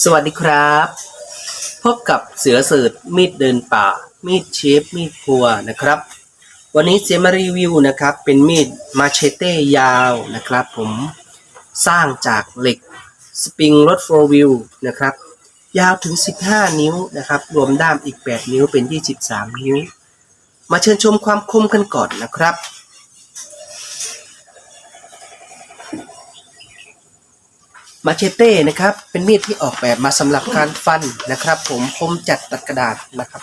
สวัสดีครับ พบกับเสือสืดมีดเดินป่า มีดเชฟมีดครัวนะครับ วันนี้เสียมารีวิวนะครับ เป็นมีดมาเชเต้ยาวนะครับ ผมสร้างจากเหล็กสปริงรถโฟวิลนะครับ ยาวถึง 15 นิ้วนะครับ รวมด้ามอีก 8 นิ้วเป็น 23 นิ้ว มาเชิญชมความคมกันก่อนนะครับ มาเชเต้นะครับ เป็นมีดที่ออกแบบมาสำหรับการฟันนะครับ ผมคมจัดตัดกระดาษนะครับ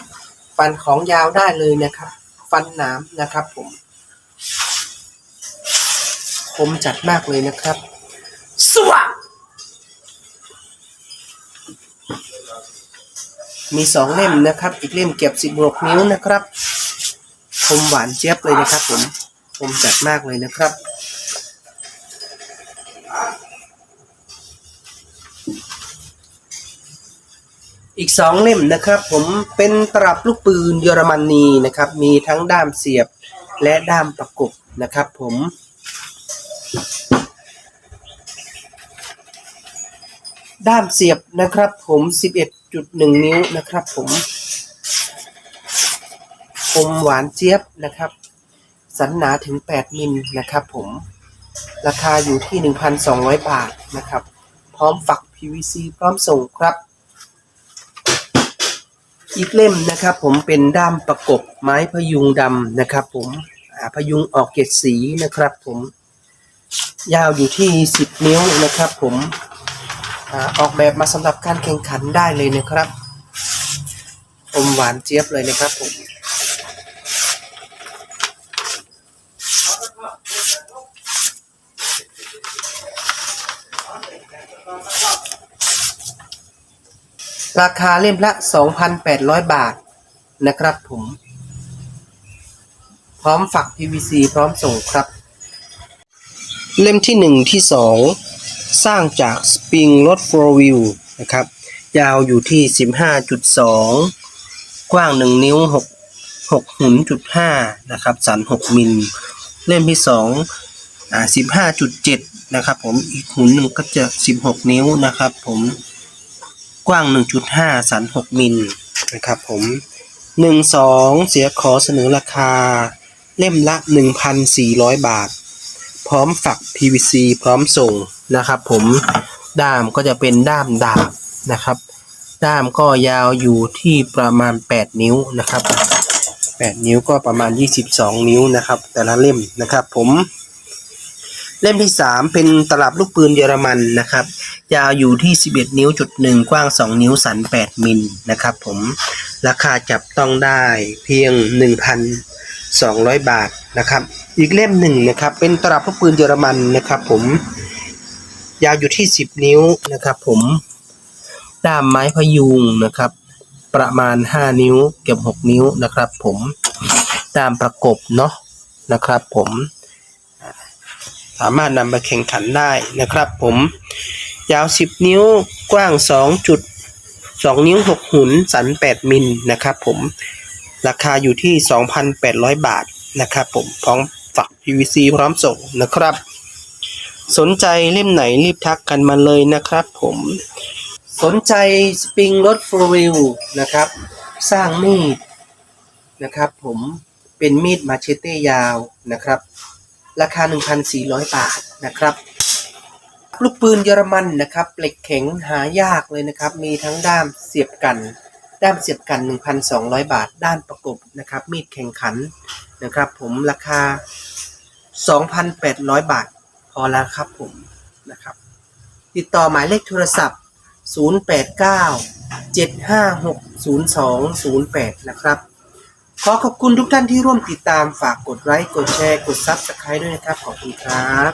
ฟันของยาวได้เลยนะครับ ฟันหน้ำนะครับ ผมคมจัดมากเลยนะครับ สวัสดมีสองเล่มนะครับ อีกเล่มเก็บ16นิ้วนะครับคมหวานเจี๊ยบเลยนะครับ ผมคมจัดมากเลยนะครับ อีกสองเล่มนะครับ ผมเป็นตลับลูกปืนเยอรมนีนะครับ มีทั้งด้ามเสียบและด้ามประกบนะครับ ผมด้ามเสียบนะครับผม 11.1 นิ้วนะครับผมคมหวานเจี๊ยบนะครับ สันหนาถึง 8 มิลนะครับผม ราคาอยู่ที่ 1,200 บาทนะครับ พร้อมฝัก PVC พร้อมส่งครับ อีกเล่มนะครับ ผมเป็นด้ามประกบไม้พยุงดำนะครับ ผมพยุงออกเกศสีนะครับ ผมยาวอยู่ที่ 10 นิ้วนะครับ ผมอออกแบบมาสำหรับการแข่งขันได้เลยนะครับ อมหวานเจี๊ยบเลยนะครับผม ราคาเล่มละ 2,800 บาทนะครับผม พร้อมฝัก PVC พร้อมส่งครับ เล่มที่ 1 ที่ 2 สร้างจากสปริงรถ4 wheel นะครับ ยาวอยู่ที่ 15.2 กว้าง 1 นิ้ว 6 6หุนจุด5นะครับ สัน 6 มิล เล่มที่ 2 อ่า 15.7 นะครับผม อีกหุนหนึ่งก็จะ 16 นิ้วนะครับผม กว้าง 1.5 สัน 6 มิลนะครับผม 12 เสียขอเสนอราคา เล่มละ 1,400 บาท พร้อมฝัก PVC พร้อมส่งนะครับผมด้ามก็จะเป็นด้ามดาบนะครับ ด้ามก็ยาวอยู่ที่ประมาณ 8 นิ้วนะครับ 8 นิ้วก็ประมาณ 22 นิ้วนะครับ แต่ละเล่มนะครับผม เล่มที่ 3 เป็นตลับลูกปืนเยอรมันนะครับ ยาวอยู่ที่ 11 นิ้วจุดหนึ่งกว้าง 2 นิ้วสัน 8 มิลนะครับผมราคาจับต้องได้เพียง 1,200 บาทนะครับ อีกเล่มหนึ่งนะครับ เป็นตลับลูกปืนเยอรมันนะครับผมยาวอยู่ที่ 10 นิ้วนะครับผมด้ามไม้พยุงนะครับ ประมาณ 5 นิ้วเกือบ6นิ้วนะครับ ผมด้ามประกบเนาะนะครับ ผม สามารถนำไปแข่งขันได้นะครับผมยาว 10 นิ้วกว้าง2จุด2นิ้ว 6 หุนสัน 8 มิลนะครับผมราคาอยู่ที่ 2,800 บาทนะครับผมพร้อมฝัก PVC พร้อมส่งนะครับ สนใจเล่มไหนรีบทักกันมาเลยนะครับผมสนใจสปริงรถโฟวิลนะครับ สร้างมีดนะครับผมเป็นมีดมาเชเต้ยาวนะครับ ราคา 1,400 บาทนะครับ ลูกปืนเยอรมันนะครับ เหล็กแข็งหายากเลยนะครับ มีทั้งด้ามเสียบกัน ด้ามเสียบกัน 1,200 บาท ด้านประกบนะครับ มีดแข่งขันนะครับ ผมราคา 2,800 บาท พอแล้วครับผมนะครับ ติดต่อหมายเลขโทรศัพท์ 089 756 0208 นะครับ ขอขอบคุณทุกท่านที่ร่วมติดตามฝากกดไลค์ กดแชร์ กด Subscribe ด้วยนะครับ ขอบคุณครับ